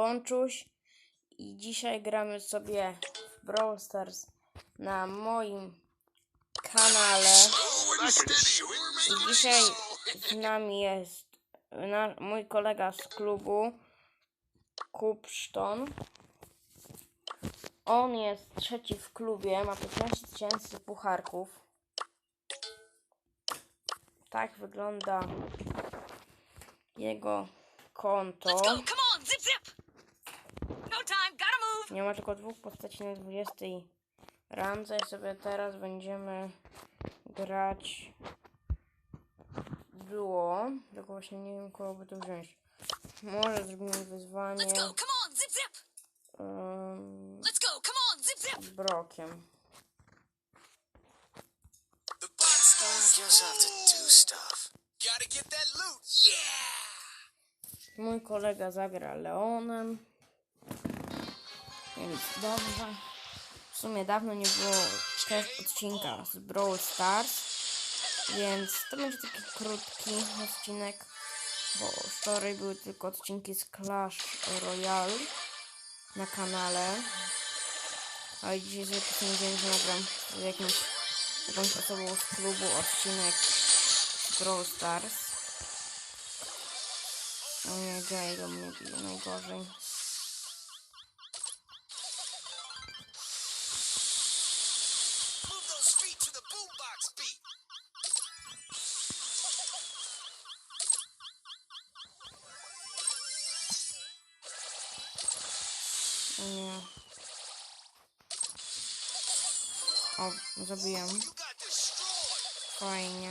Bączuś i dzisiaj gramy sobie w Brawl Stars na moim kanale. I dzisiaj z nami jest na, mój kolega z klubu, Kupszton. On jest trzeci w klubie, ma 15 tysięcy pucharków. Tak wygląda jego konto. Go! On! Zip, zip! No time! Gotta move! Nie ma tylko dwóch postaci na 20 randze i sobie teraz będziemy grać duo. Tylko właśnie nie wiem kogo by tu wziąć. Może zrobimy wyzwanie um, z Brokiem. Mój kolega zagra Leonem. Więc dobrze. W sumie dawno nie było też odcinka z Brawl Stars. Więc to będzie taki krótki odcinek. Bo wczoraj były tylko odcinki z Clash Royale na kanale. A dzisiaj sobie postanowiłem, że nagram z jakimś, jakąś osobą z klubu odcinek z Brawl Stars. O nie, Jay mnie bije najgorzej. Nie. O, zabiłem. You got destroyed. Fajnie.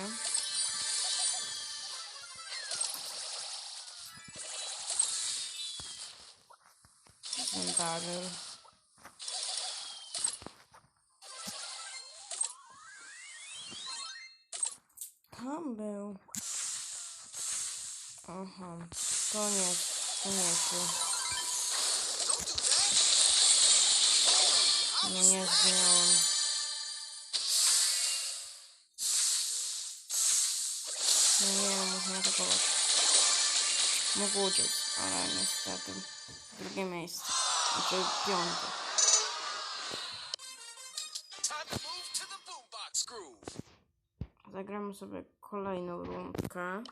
Ten daryl. Tam był. Aha. Koniec. Koniec. No nie zginąłem. No nie wiem, można atakować. Mógł uciec, ale niestety. Drugie miejsce. Znaczy piąte. Zagramy sobie kolejną rundkę.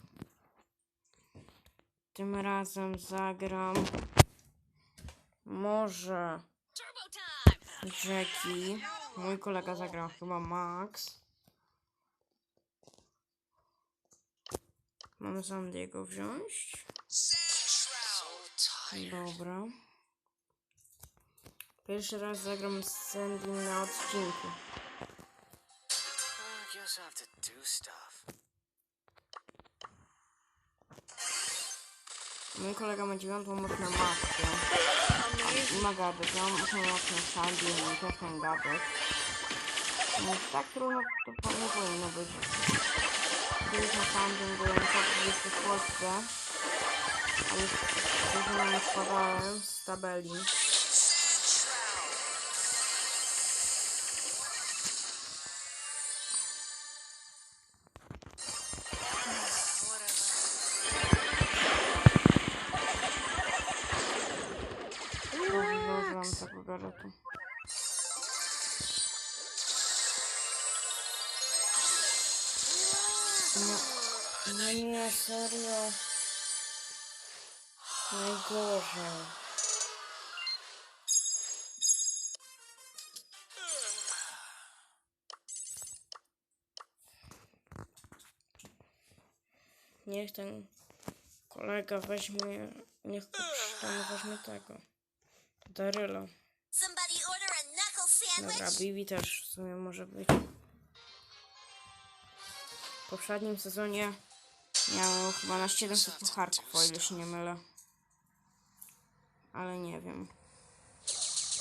Tym razem zagram może! Jackie. Mój kolega zagrał chyba Max. Mamy Sandiego wziąć. Dobra. Pierwszy raz zagram z Sandy na odcinku. Mój kolega ma dziewiątą moc na matkę. I ma gadżet. Ja mam ósmą moc na Sandy i też mam gadżet. Więc tak trudno to nie powinno być. Kiedyś na Sandy byłem tak blisko w Polsce. A już później nie spadałem z tabeli. Zużyłam tego gadżetu. No, nie, serio. Najgorzej. Niech ten kolega weźmie, niech ten weźmie tego. Daryla. Dobra, Bibi też w sumie może być. W poprzednim sezonie miał chyba na 700 pucharków, o ile się nie mylę. Ale nie wiem.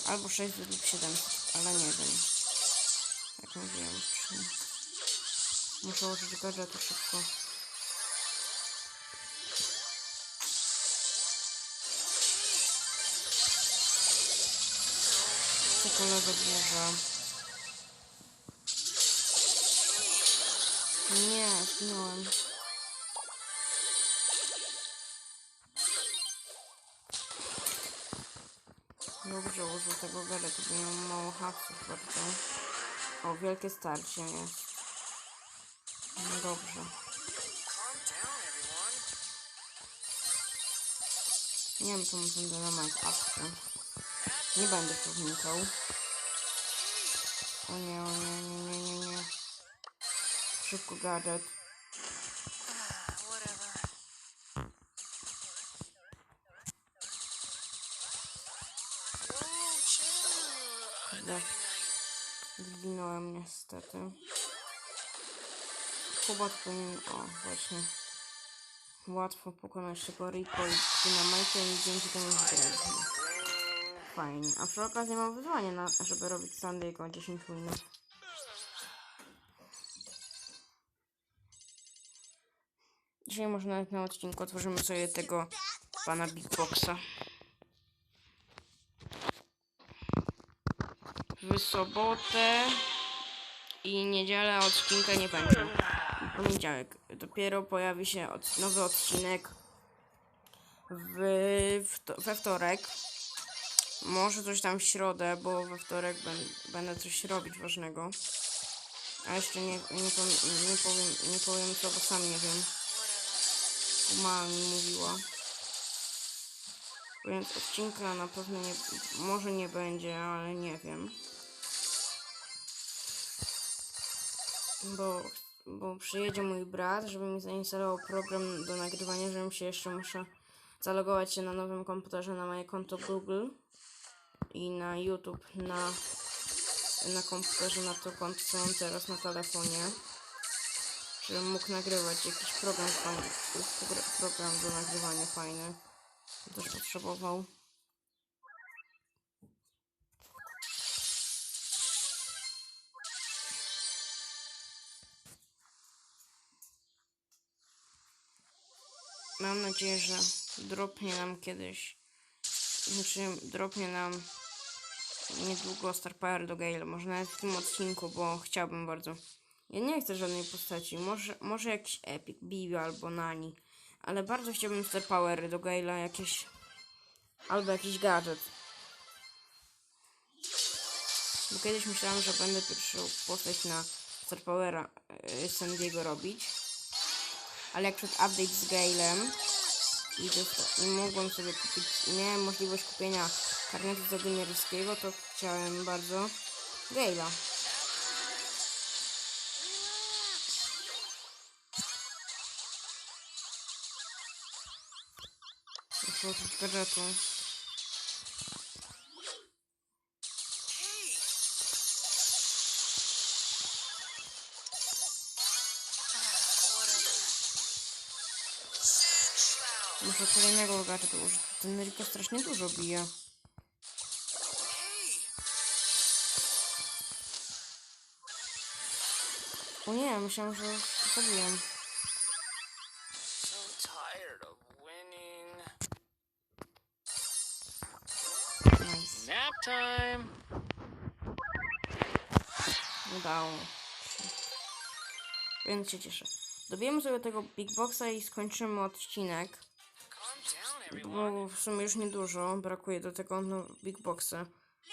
Albo 600 lub 700, ale nie wiem. Jak mówiłem wcześniej. Muszę użyć gadżetu szybko. Czekolada duża. Nie, zginąłem. Dobrze użył tego gadżetu, bo miał mało hapsów bardzo. O, wielkie starcie jest. No dobrze. Nie wiem, czemu ten dynamite apsy. Nie będę tu wnikał. O nie, o nie, nie, nie, nie, nie. Szybko. Kurde. Zginąłem niestety. Chyba powinien... O, właśnie. Łatwo pokonać tego Rico i Dynamite i dzięki temu zdradzić. Fajnie. A przy okazji mam wyzwanie, na, żeby robić Sandy'ego 10 minut. Dzisiaj może nawet na odcinku otworzymy sobie tego pana Big Boxa. W sobotę i niedzielę odcinka nie będzie. W poniedziałek dopiero pojawi się od, nowy odcinek w, w, we wtorek. Może coś tam w środę, bo we wtorek będę coś robić ważnego. A jeszcze nie, nie, powiem, nie, powiem, nie powiem co, bo sam nie wiem. Mama mi mówiła. Więc odcinka na pewno nie, może nie będzie, ale nie wiem. Bo, bo przyjedzie mój brat, żeby mi zainstalował program do nagrywania, żebym się jeszcze muszę zalogować się na nowym komputerze na moje konto Google i na YouTube na, na komputerze na to konto, co mam teraz na telefonie. Żebym mógł nagrywać jakiś program fajny, program do nagrywania fajny. Też potrzebował. Mam nadzieję, że dropnie nam kiedyś. Znaczy, dropnie nam niedługo Star Power do Gale. Może nawet w tym odcinku, bo chciałbym bardzo. Ja nie chcę żadnej postaci. Może, może jakiś Epic, Bibi albo Nani. Ale bardzo chciałbym Star Power do Gale'a jakieś. Albo jakiś gadżet. Bo kiedyś myślałam, że będę pierwszą postać na Star Powera yy, San Diego robić. Ale jak przed update z Gale'em i, dosta- mogłem sobie kupić, miałem możliwość kupienia karnetu zadymiarskiego, to chciałem bardzo Gale'a. Muszę użyć gadżetu. Muszę kolejnego gadżetu użyć. Ten Rico strasznie dużo bije. O nie, myślałem, że zabiłem. Nice. Nap time. Udało. Więc się cieszę. Dobijemy sobie tego Big Boxa i skończymy odcinek. Bo w sumie już niedużo brakuje do tego no, Big Boxa.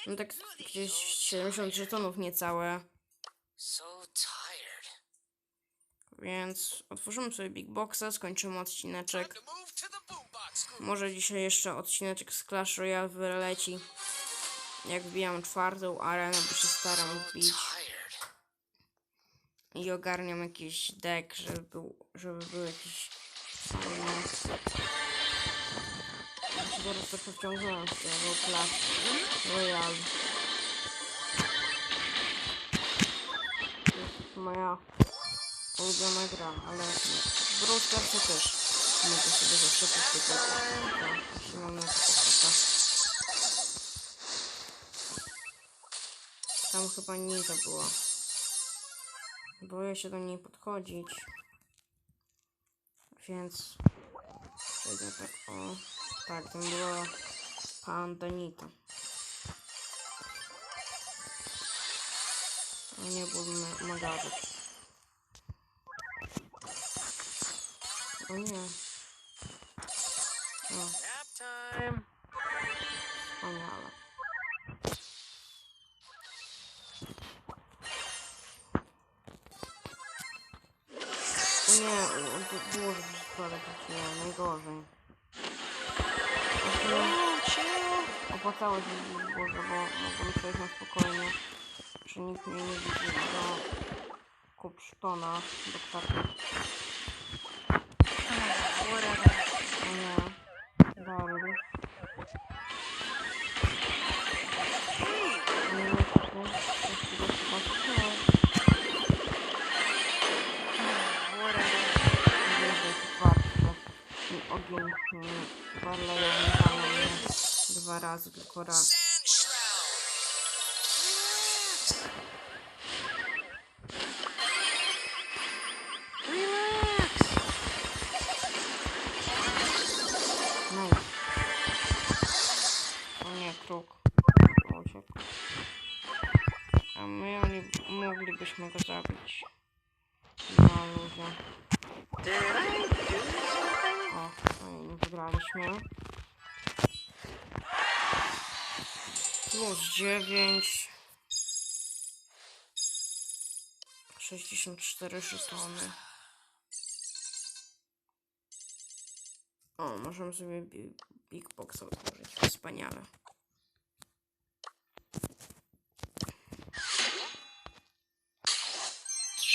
No tak gdzieś 70 żetonów niecałe. Więc otworzymy sobie Big Boxa, skończymy odcineczek. Może dzisiaj jeszcze odcineczek z Clash Royale wyleci. Jak wbijam czwartą arenę, bo się staram wbić. I ogarniam jakiś deck, żeby był, żeby był jakiś fajny. Zaraz to pociągnąłem z tego Clash Royale. To jest moja ulubiona gra, ale Brawl Starsie też mogę sobie zawsze. Jeśli mam na to. Tam chyba Nita była. Boję się do niej podchodzić. Więc przejdę tak o. Так, там была Пантонита. Мне буду магазин. О, не. О. Понятно. Не, э, боже, бесплатно, не должен. Opłacało się Boże, bo mogłem przejść na spokojnie. Czy nikt mnie nie widzi do kupsztona, do kwiatów. Kodak. Plus 9. 64 żetony. O, możemy sobie bi- Big Box otworzyć. Wspaniale.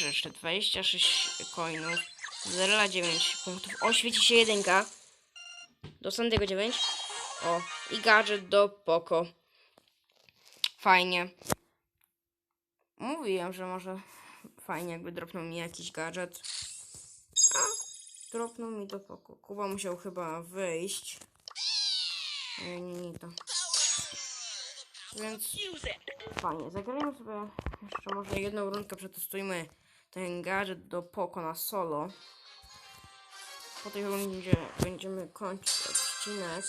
Jeszcze 26 coinów. 0,9 punktów. O, świeci się jedynka. Do Sandego 9. O, i gadżet do Poco. Fajnie. Mówiłem, że może fajnie jakby dropnął mi jakiś gadżet. A, dropnął mi do Poco. Kuba musiał chyba wyjść. Nie, nie, nie to. Więc fajnie. Zagrajmy sobie jeszcze może jedną rundkę, przetestujmy ten gadżet do Poco na solo. Po tej rundzie będziemy kończyć odcinek.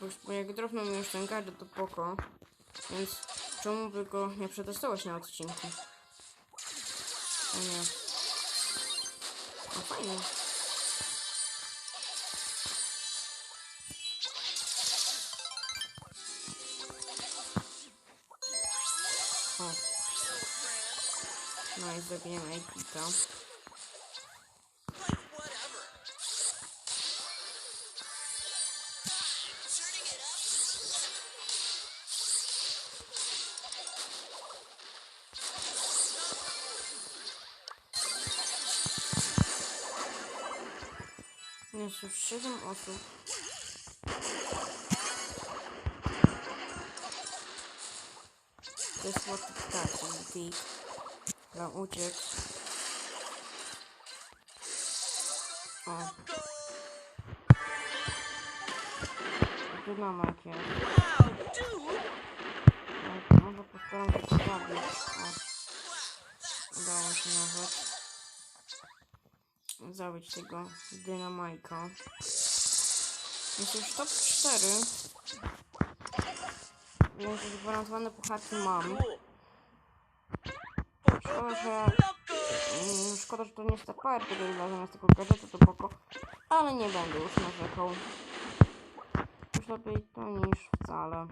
Bo, jak dropnął mi już ten gadżet to poko, więc czemu by go nie przetestować na odcinku? O nie. O fajnie. O. No i zabijemy Epita. Jest już 7 osób. To jest ptaki, Dick. Dla uciekł. O. Dynamak jest. Tak, Może postaram się to zabić. O. Udało się nawet. Zabić tego dynamajka. Jest już top 4. Więc gwarantowane pucharki mam. Szkoda, że... mm, Szkoda, że to nie jest TPR tego ile zamiast tego gadżetu to poko. Ale nie będę już narzekał. Już lepiej to niż wcale.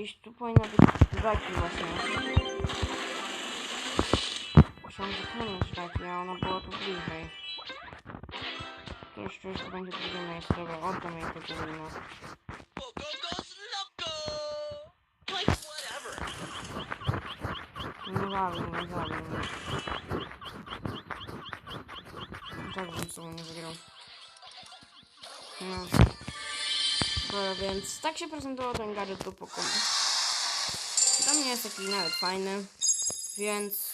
Gdzieś tu powinno być żaki właśnie. Tam jest żaki, a ona była tu bliżej. To jeszcze już to będzie drugie miejsce. Dobra, oddam jej. Like whatever. Nie zabił, nie zabił. Tak bym z tobą nie wygrał. No. Dobra, więc tak się prezentował ten gadżet do Pokémon. Dla mnie jest taki nawet fajny. Więc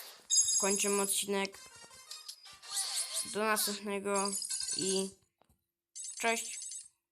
kończymy odcinek. Do następnego i cześć.